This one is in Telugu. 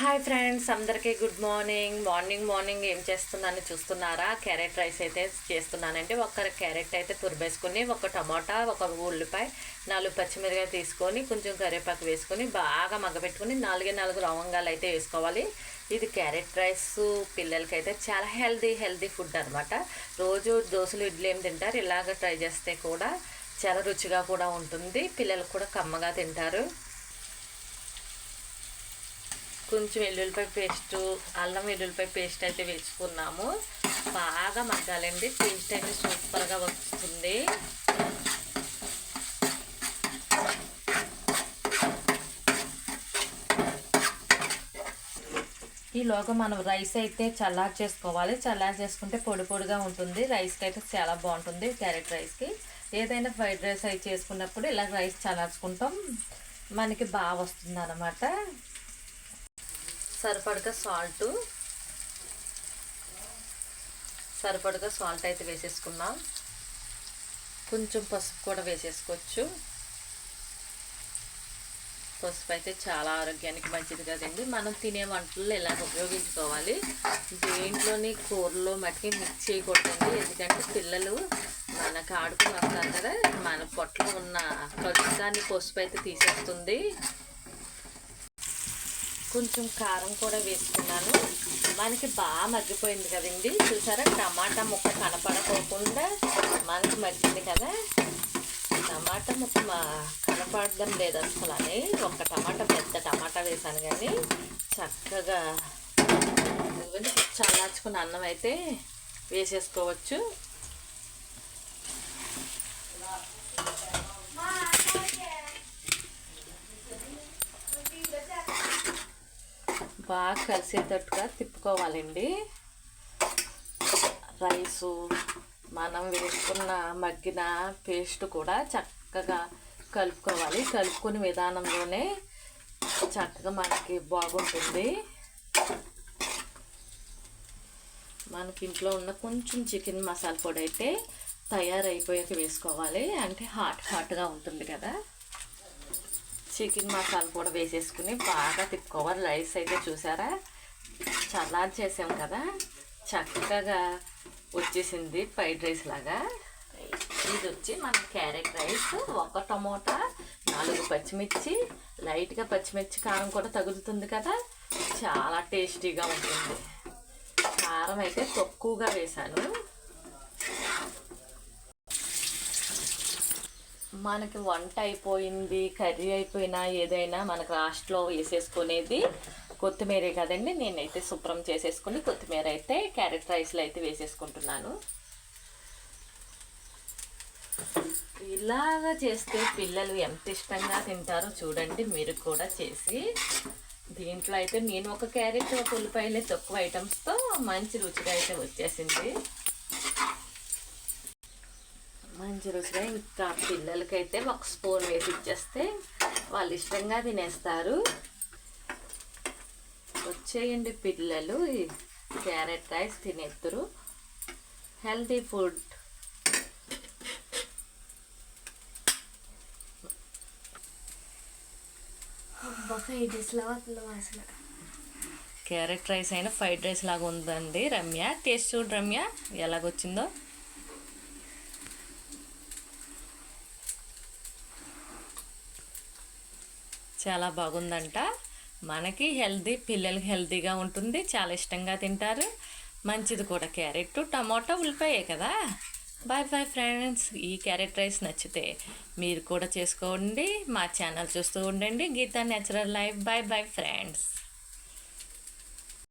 హాయ్ ఫ్రెండ్స్ అందరికీ గుడ్ మార్నింగ్ మార్నింగ్ మార్నింగ్ ఏం చేస్తున్నాను చూస్తున్నారా? క్యారెట్ రైస్ అయితే చేస్తున్నానండి. ఒక క్యారెట్ అయితే తురిబేసుకుని ఒక టమాటా ఒక ఉల్లిపాయ నాలుగు పచ్చిమిరకాయ తీసుకొని కొంచెం కరివేపాకు వేసుకొని బాగా మగ్గబెట్టుకుని నాలుగే నాలుగు లవంగాలు అయితే వేసుకోవాలి. ఇది క్యారెట్ రైస్ పిల్లలకైతే చాలా హెల్దీ హెల్దీ ఫుడ్ అనమాట రోజు దోశలు ఇడ్లీ ఏం తింటారు? ఇలాగ ట్రై చేస్తే కూడా చాలా రుచిగా కూడా ఉంటుంది. పిల్లలు కూడా కమ్మగా తింటారు. కొంచెం వెల్లుల్లిపాయ పేస్ట్ అల్లం వెల్లుల్లిపాయ పేస్ట్ అయితే వేసుకున్నాము. బాగా మగ్గాలండి. పేస్ట్ అయితే సూపర్గా వస్తుంది. ఈలోగా మనం రైస్ అయితే చల్లారు చేసుకోవాలి. చల్లారు చేసుకుంటే పొడి పొడిగా ఉంటుంది. రైస్కి అయితే చాలా బాగుంటుంది క్యారెట్ రైస్కి. ఏదైనా ఫ్రైడ్ రైస్ అయితే చేసుకున్నప్పుడు ఇలా రైస్ చల్లార్చుకుంటాం. మనకి బాగా వస్తుంది అన్నమాట సరిపడగా సాల్ట్. సరిపడగా సాల్ట్ అయితే వేసేసుకున్నాం కొంచెం పసుపు కూడా వేసేసుకోవచ్చు. పసుపు అయితే చాలా ఆరోగ్యానికి మంచిది కదండి. మనం తినే వంటల్లో ఇలాగ ఉపయోగించుకోవాలి? దేంట్లోని కూరలో మట్టికి మిక్స్ చేయకూడదండి. ఎందుకంటే పిల్లలు మనకు ఆడుకుని వస్తారు కదా. మన పొట్టలో ఉన్న కలుషితాన్ని పసుపు అయితే తీసేస్తుంది. కొంచెం కారం కూడా వేసుకున్నాను. మనకి బాగా మగ్గిపోయింది కదండి. చూసారా? టమాటా ముక్క కనపడకోకుండా మనకి మగ్గింది కదా. టమాటా ముక్క మా కనపడడం లేదు అసలు అని ఒక టమాటా పెద్ద టమాటా వేసాను కానీ చక్కగా చల్లార్చుకున్న అన్నం అయితే వేసేసుకోవచ్చు. బాగా కలిసేటట్టుగా తిప్పుకోవాలండి. రైసు మనం వేసుకున్న మగ్గిన పేస్ట్ కూడా చక్కగా కలుపుకోవాలి. కలుపుకునే విధానంలోనే చక్కగా మనకి బాగుంటుంది. మనకి ఇంట్లో ఉన్న కొంచెం చికెన్ మసాలా పొడి అయితే తయారైపోయాక వేసుకోవాలి. అంటే హాట్ హాట్గా ఉంటుంది కదా. చికెన్ మసాలా కూడా వేసేసుకుని బాగా తిప్పుకోవాలి. రైస్ అయితే చూసారా? చల్లారి చేసాం కదా. చక్కగా వచ్చేసింది ఫ్రైడ్ రైస్ లాగా. ఇది వచ్చి మన క్యారెట్ రైస్ ఒక టమోటా నాలుగు పచ్చిమిర్చి లైట్గా పచ్చిమిర్చి కారం కూడా తగులుతుంది కదా. చాలా టేస్టీగా ఉంటుంది. కారం అయితే తక్కువగా వేశాను. మనకి వంట అయిపోయింది కర్రీ అయిపోయినా ఏదైనా మనకు లాస్ట్లో వేసేసుకునేది కొత్తిమీరే కదండి. నేనైతే శుభ్రం చేసేసుకుని కొత్తిమీర అయితే క్యారెట్ రైస్లో అయితే వేసేసుకుంటున్నాను. ఇలాగ చేస్తే పిల్లలు ఎంత ఇష్టంగా తింటారో చూడండి మీరు కూడా చేసి. దీంట్లో అయితే నేను ఒక క్యారెట్ ఒక ఉల్లిపాయలే తక్కువ ఐటమ్స్తో మంచి రుచిగా అయితే వచ్చేసింది. మంచి రుచిగా ఇంకా పిల్లలకైతే ఒక స్పూన్ వేసి ఇచ్చేస్తే వాళ్ళు ఇష్టంగా తినేస్తారు. వచ్చేయండి పిల్లలు క్యారెట్ రైస్ తినేద్దరు హెల్తీ ఫుడ్. క్యారెట్ రైస్ అయినా ఫ్రైడ్ రైస్ లాగా ఉందండి రమ్య. టేస్ట్ చూడు రమ్య ఎలాగొచ్చిందో. చాలా బాగుందంట. మనకి హెల్దీ పిల్లలకి హెల్దీగా ఉంటుంది. చాలా ఇష్టంగా తింటారు. మంచిది కూడా క్యారెట్ టమాటా ఉల్లిపాయే కదా. Bye bye friends. ఈ క్యారెట్ రైస్ నచ్చితే మీరు కూడా చేసుకోండి. మా ఛానల్ చూస్తూ ఉండండి. Geetha natural life. Bye bye friends.